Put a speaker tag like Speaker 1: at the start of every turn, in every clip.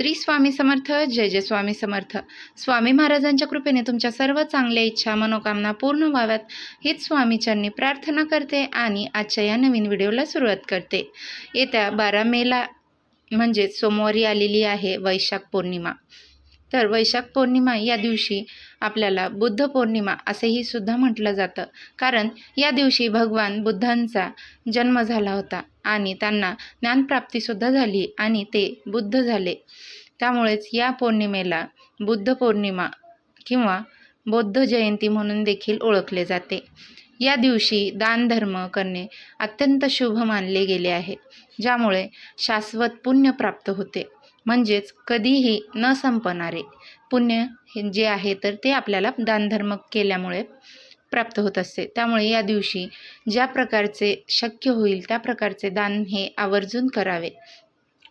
Speaker 1: श्री स्वामी समर्थ जय जय स्वामी समर्थ. स्वामी महाराजांच्या कृपेने तुमच्या सर्व चांगल्या इच्छा मनोकामना पूर्ण व्हाव्यात. हीच स्वामीच्यांनी प्रार्थना करते आणि आजच्या या नवीन व्हिडिओला सुरुवात करते. येत्या बारा मेला म्हणजेच सोमवारी आलेली आहे वैशाख पौर्णिमा. तर वैशाख पौर्णिमा या दिवशी आपल्याला बुद्ध पौर्णिमा असेही सुद्धा म्हटलं जातं. कारण या दिवशी भगवान बुद्धांचा जन्म झाला होता आणि त्यांना ज्ञानप्राप्तीसुद्धा झाली आणि ते बुद्ध झाले. त्यामुळेच या पौर्णिमेला बुद्ध पौर्णिमा किंवा बौद्ध जयंती म्हणून देखील ओळखले जाते. या दिवशी दानधर्म करणे अत्यंत शुभ मानले गेले आहे ज्यामुळे शाश्वत पुण्य प्राप्त होते. म्हणजेच कधीही न संपणारे पुण्य हे जे आहे तर ते आपल्याला दानधर्म केल्यामुळे प्राप्त होत असते. त्यामुळे या दिवशी ज्या प्रकारचे शक्य होईल त्या प्रकारचे दान हे आवर्जून करावे.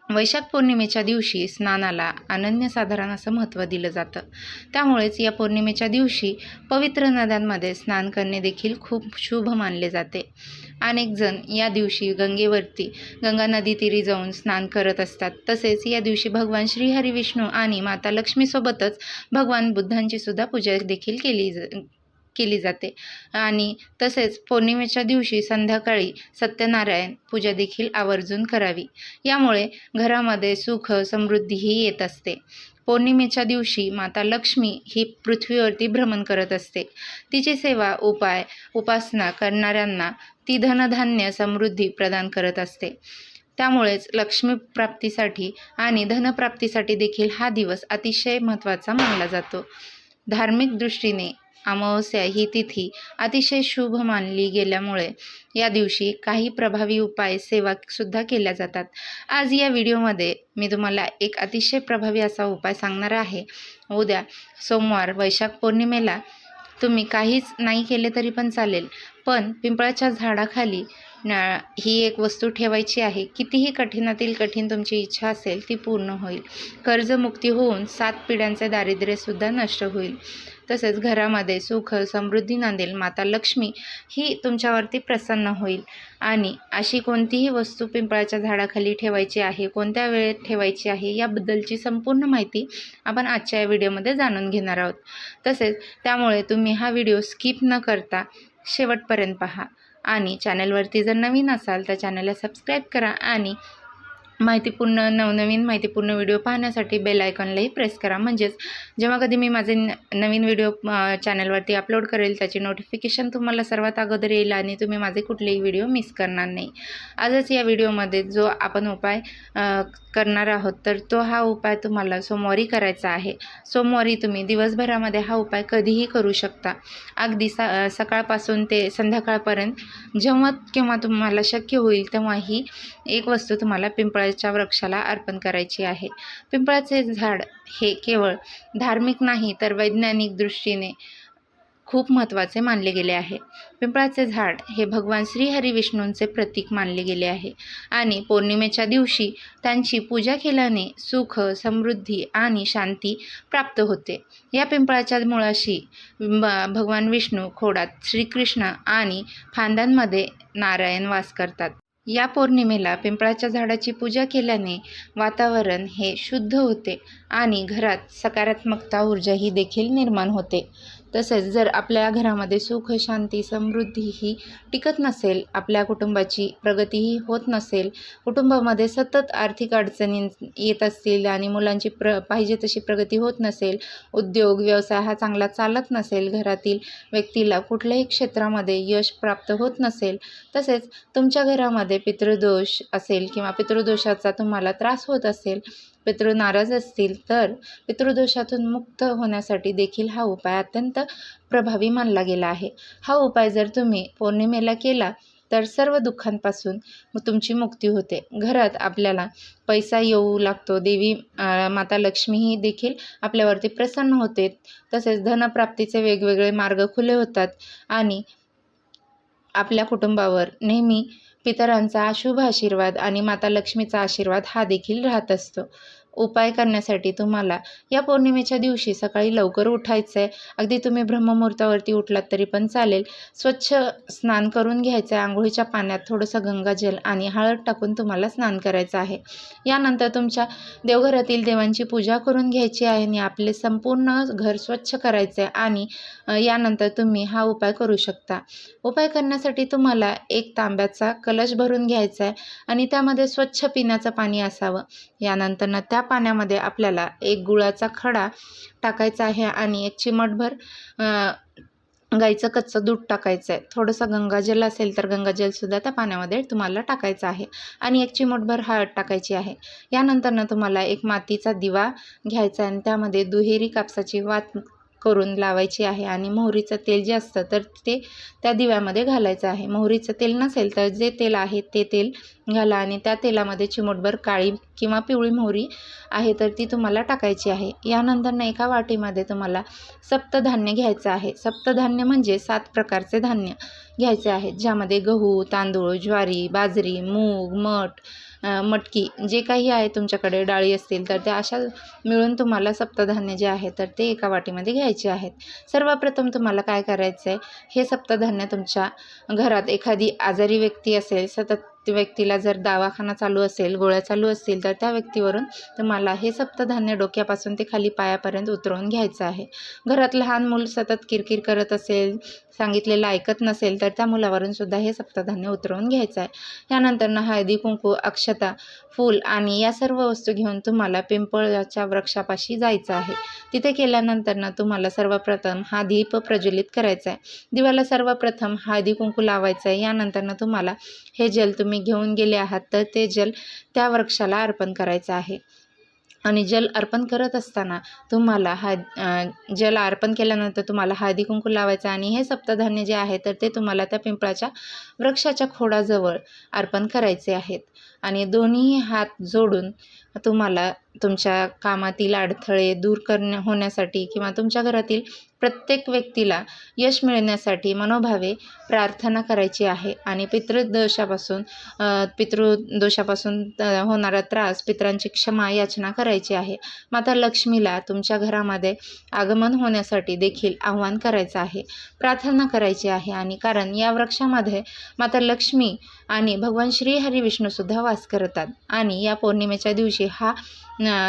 Speaker 1: वैशाख पौर्णिमेच्या दिवशी स्नानाला अनन्यसाधारण असं महत्त्व दिलं जातं. त्यामुळेच या पौर्णिमेच्या दिवशी पवित्र नद्यांमध्ये स्नान करणे देखील खूप शुभ मानले जाते. अनेक जण या दिवशी गंगेवरती गंगा नदीतीरी जाऊन स्नान करत असतात. तसेच या दिवशी भगवान श्रीहरी विष्णू आणि माता लक्ष्मीसोबतच भगवान बुद्धांची सुद्धा पूजा देखील केली ज केली जाते. आणि तसेच पौर्णिमेच्या दिवशी संध्याकाळी सत्यनारायण पूजा देखील आवर्जून करावी. यामुळे घरामध्ये सुख समृद्धीही येत असते. पौर्णिमेच्या दिवशी माता लक्ष्मी ही पृथ्वीवरती भ्रमण करत असते. तिची सेवा उपाय उपासना करणाऱ्यांना ती धनधान्य समृद्धी प्रदान करत असते. त्यामुळेच लक्ष्मी प्राप्तीसाठी आणि धनप्राप्तीसाठी देखील हा दिवस अतिशय महत्त्वाचा मानला जातो. धार्मिक दृष्टीने अमावस्या ही तिथी अतिशय शुभ मानली गेल्यामुळे या दिवशी काही प्रभावी उपाय सेवासुद्धा केल्या जातात. आज या व्हिडिओमध्ये मी तुम्हाला एक अतिशय प्रभावी असा उपाय सांगणार आहे. उद्या सोमवार वैशाख पौर्णिमेला तुम्ही काहीच नाही केले तरी पण चालेल. पण पिंपळाच्या झाडाखाली ही एक वस्तू ठेवायची आहे. कितीही कठीणातील कठीण तुमची इच्छा असेल ती पूर्ण होईल. कर्जमुक्ती होऊन सात पिढ्यांचे दारिद्र्यसुद्धा नष्ट होईल. तसेच घरामध्ये सुख समृद्धी नांदेल माता लक्ष्मी ही तुमच्यावरती प्रसन्न होईल. आणि अशी कोणतीही वस्तू पिंपळाच्या झाडाखाली ठेवायची आहे कोणत्या वेळेत ठेवायची आहे याबद्दलची संपूर्ण माहिती आपण आजच्या या व्हिडिओमध्ये जाणून घेणार आहोत. तसेच त्यामुळे तुम्ही हा व्हिडिओ स्किप न करता शेवटपर्यंत पहा. आणि चॅनलवरती जर नवीन असाल तर चॅनलला सबस्क्राईब करा आणि माहितीपूर्ण नवनवीन माहितीपूर्ण व्हिडिओ पाहण्यासाठी बेल आयकॉनलाही प्रेस करा. म्हणजेच जेव्हा कधी मी माझे न नवीन व्हिडिओ चॅनलवरती अपलोड करेल त्याची नोटिफिकेशन तुम्हाला सर्वात अगोदर येईल आणि तुम्ही माझे कुठलेही व्हिडिओ मिस करणार नाही. आजच या व्हिडिओमध्ये जो आपण उपाय करणार आहोत तर तो हा उपाय तुम्हाला सोमवारी करायचा आहे. सोमवारी तुम्ही दिवसभरामध्ये हा उपाय कधीही करू शकता. अगदी सा सकाळपासून ते संध्याकाळपर्यंत जेव्हा केव्हा तुम्हाला शक्य होईल तेव्हा ही एक वस्तू तुम्हाला पिंपळाच्या वृक्षाला अर्पण करायची आहे. पिंपळाचे झाड हे केवळ धार्मिक नाही तर वैज्ञानिक दृष्टीने खूप महत्त्वाचे मानले गेले आहे. पिंपळाचे झाड हे भगवान श्रीहरी विष्णूंचे प्रतीक मानले गेले आहे आणि पौर्णिमेच्या दिवशी त्यांची पूजा केल्याने सुख समृद्धी आणि शांती प्राप्त होते. या पिंपळाच्या मुळाशी भगवान विष्णू खोडात श्रीकृष्ण आणि फांद्यांमध्ये नारायण वास करतात. या पौर्णिमेला पिंपळाच्या झाडाची पूजा केल्याने वातावरण हे शुद्ध होते आणि घरात सकारात्मकता ऊर्जा ही देखील निर्माण होते. तसेच जर आपल्या घरामध्ये सुख शांती समृद्धी ही टिकत नसेल आपल्या कुटुंबाची प्रगतीही होत नसेल कुटुंबामध्ये सतत आर्थिक अडचणी येत असतील आणि मुलांची प्र पाहिजे तशी प्रगती होत नसेल उद्योग व्यवसाय हा चांगला चालत नसेल घरातील व्यक्तीला कुठल्याही क्षेत्रामध्ये यश प्राप्त होत नसेल तसेच तुमच्या घरामध्ये पितृदोष असेल किंवा पितृदोषाचा तुम्हाला त्रास होत असेल पितृ नाराज असतील तर पितृदोषातून मुक्त होण्यासाठी देखील हा उपाय अत्यंत प्रभावी मानला गेला आहे. हा उपाय जर तुम्ही पौर्णिमेला केला तर सर्व दुःखांपासून तुमची मुक्ती होते. घरात आपल्याला पैसा येऊ लागतो देवी माता लक्ष्मीही देखील आपल्यावरती प्रसन्न होते. तसेच धनप्राप्तीचे वेगवेगळे मार्ग खुले होतात आणि आपल्या कुटुंबावर नेहमी पितरांचा अशुभ आशीर्वाद आणि माता लक्ष्मीचा आशीर्वाद हा देखील राहत असतो. उपाय करण्यासाठी तुम्हाला या पौर्णिमेच्या दिवशी सकाळी लवकर उठायचं आहे अगदी तुम्ही ब्रह्ममुहूर्तावरती उठलात तरी पण चालेल. स्वच्छ स्नान करून घ्यायचं आहे आंघोळीच्या पाण्यात थोडंसं गंगाजल आणि हळद टाकून तुम्हाला स्नान करायचं आहे. यानंतर तुमच्या देवघरातील देवांची पूजा करून घ्यायची आहे आणि आपले संपूर्ण घर स्वच्छ करायचं आहे आणि यानंतर तुम्ही हा उपाय करू शकता. उपाय करण्यासाठी तुम्हाला एक तांब्याचा कलश भरून घ्यायचा आहे आणि त्यामध्ये स्वच्छ पिण्याचं पाणी असावं. यानंतरनं त्या पाण्यामध्ये आपल्याला एक गुळाचा खडा टाकायचा आहे आणि एक चिमटभर गाईचं कच्चं दूध टाकायचं आहे. थोडंसं गंगाजल असेल तर गंगाजलसुद्धा त्या पाण्यामध्ये तुम्हाला टाकायचं आहे आणि एक चिमटभर हळद टाकायची आहे. यानंतरनं तुम्हाला एक मातीचा दिवा घ्यायचा आहे आणि त्यामध्ये दुहेरी कापसाची वात करून लावायची आहे आणि मोहरीचं तेल जे असतं तर ते त्या दिव्यामध्ये घालायचं आहे. मोहरीचं तेल नसेल तर जे तेल आहे ते तेल घाला आणि त्या तेलामध्ये चिमूटभर काळी किंवा पिवळी मोहरी आहे तर ती तुम्हाला टाकायची आहे. यानंतर एका वाटीमध्ये तुम्हाला सप्तधान्य घ्यायचं आहे. सप्तधान्य म्हणजे सात प्रकारचे धान्य घ्यायचे आहेत ज्यामध्ये गहू तांदूळ ज्वारी बाजरी मूग मठ मटकी जे काही आहे तुमच्याकडे डाळी असतील तर त्या अशा मिळून तुम्हाला सप्तधान्य जे आहे तर ते एका वाटीमध्ये घ्यायचे आहेत. सर्वप्रथम तुम्हाला काय करायचं आहे हे सप्तधान्य तुमच्या घरात एखादी आजारी व्यक्ती असेल सतत व्यक्तीला जर दवाखाना चालू असेल गोळ्या चालू असतील तर त्या व्यक्तीवरून तुम्हाला हे सप्तधान्य डोक्यापासून ते खाली पायापर्यंत उतरवून घ्यायचं आहे. घरात लहान मूल सतत किरकिर करत असेल सांगितलेलं ऐकत नसेल तर त्या मुलावरून सुद्धा हे सप्तधान्य उतरवून घ्यायचं आहे. यानंतरनं हळदी कुंकू अक्षता फूल आणि या सर्व वस्तू घेऊन तुम्हाला पिंपळाच्या वृक्षापाशी जायचं आहे. तिथे केल्यानंतरनं तुम्हाला सर्वप्रथम हा दीप प्रज्वलित करायचा आहे. दिवाला सर्वप्रथम हळदी कुंकू लावायचं आहे. यानंतरनं तुम्हाला हे जल तुम्ही घेऊन गेले आहात तर ते जल त्या वृक्षाला अर्पण करायचं आहे. आणि जल अर्पण करत असताना तुम्हाला हा जल अर्पण केल्यानंतर तुम्हाला हळदी कुंकू लावायचं आणि हे सप्तधान्य जे आहे तर ते तुम्हाला त्या पिंपळाच्या वृक्षाच्या खोडाजवळ अर्पण करायचे आहेत. आणि दोन्ही हात जोडून तुम्हाला तुमच्या कामातील अडथळे दूर करण्या होण्यासाठी किंवा तुमच्या घरातील प्रत्येक व्यक्तीला यश मिळण्यासाठी मनोभावे प्रार्थना करायची आहे. आणि पितृदोषापासून पितृदोषापासून होणारा त्रास पितरांची क्षमा याचना करायची आहे. माता लक्ष्मीला तुमच्या घरामध्ये आगमन होण्यासाठी देखील आव्हान करायचं आहे. प्रार्थना करायची आहे. आणि कारण या वृक्षामध्ये माता लक्ष्मी आणि भगवान श्री हरीविष्णूसुद्धा वास करतात. आणि या पौर्णिमेच्या दिवशी हा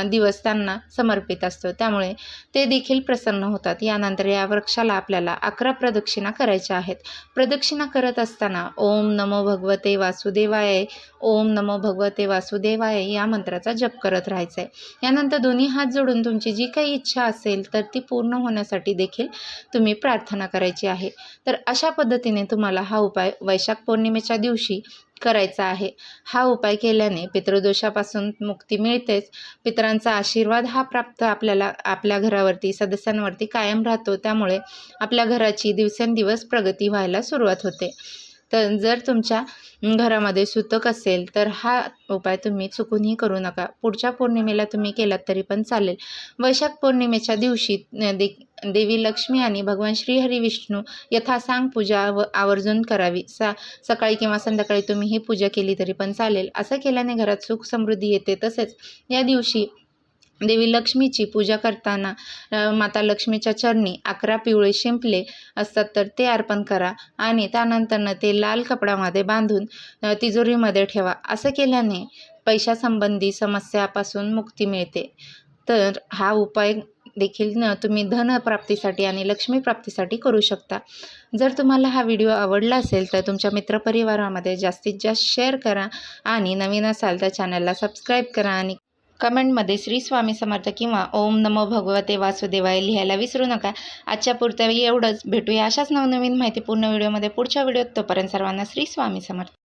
Speaker 1: दिवस त्यांना समर्पित असतो. त्यामुळे ते देखील प्रसन्न होतात. यानंतर या वृक्षाला आपल्याला अकरा प्रदक्षिणा करायच्या आहेत. प्रदक्षिणा करत असताना ओम नमो भगवते वासुदेवाय ओम नमो भगवते वासुदेवाय या मंत्राचा जप करत राहायचं आहे यानंतर दोन्ही हात जोडून तुमची जी काही इच्छा असेल तर ती पूर्ण होण्यासाठी देखील तुम्ही प्रार्थना करायची आहे. तर अशा पद्धतीने तुम्हाला हा उपाय वैशाख पौर्णिमेच्या दिवशी करायचा आहे. हा उपाय केल्याने पितृदोषापासून मुक्ती मिळतेच. पितरांचा आशीर्वाद हा प्राप्त आपल्याला आपल्या घरावरती सदस्यांवरती कायम राहतो. त्यामुळे आपल्या घराची दिवसेंदिवस प्रगती व्हायला सुरुवात होते. तर जर तुमच्या घरामध्ये सुतक असेल तर हा उपाय तुम्ही चुकूनही करू नका. पुढच्या पौर्णिमेला तुम्ही केलात तरी पण चालेल. वैशाख पौर्णिमेच्या दिवशी दे देवी लक्ष्मी आणि भगवान श्रीहरी विष्णू यथासांग पूजा व आवर्जून करावी. सा सकाळी किंवा संध्याकाळी तुम्ही ही पूजा केली तरी पण चालेल. असं केल्याने घरात सुख समृद्धी येते तसेच या दिवशी देवी लक्ष्मीची पूजा करताना माता लक्ष्मीच्या चरणी अकरा पिवळे शिंपले असतात तर ते अर्पण करा आणि त्यानंतरनं ते लाल कपड्यामध्ये बांधून तिजोरीमध्ये ठेवा. असं केल्याने पैशासंबंधी समस्यापासून मुक्ती मिळते. तर हा उपाय देखील न तुम्ही धनप्राप्तीसाठी आणि लक्ष्मी प्राप्तीसाठी करू शकता. जर तुम्हाला हा व्हिडिओ आवडला असेल तर तुमच्या मित्रपरिवारामध्ये जास्तीत जास्त शेअर करा आणि नवीन असाल तर चॅनलला सबस्क्राईब करा आणि कमेंटमध्ये श्री स्वामी समर्थ किंवा ओम नमो भगवते वासुदेवाय लिहायला विसरू नका. आजच्या पुरत्या एवढंच. भेटूया अशाच नवनवीन माहितीपूर्ण व्हिडिओमध्ये. पुढच्या व्हिडिओत तोपर्यंत सर्वांना श्री स्वामी समर्थ.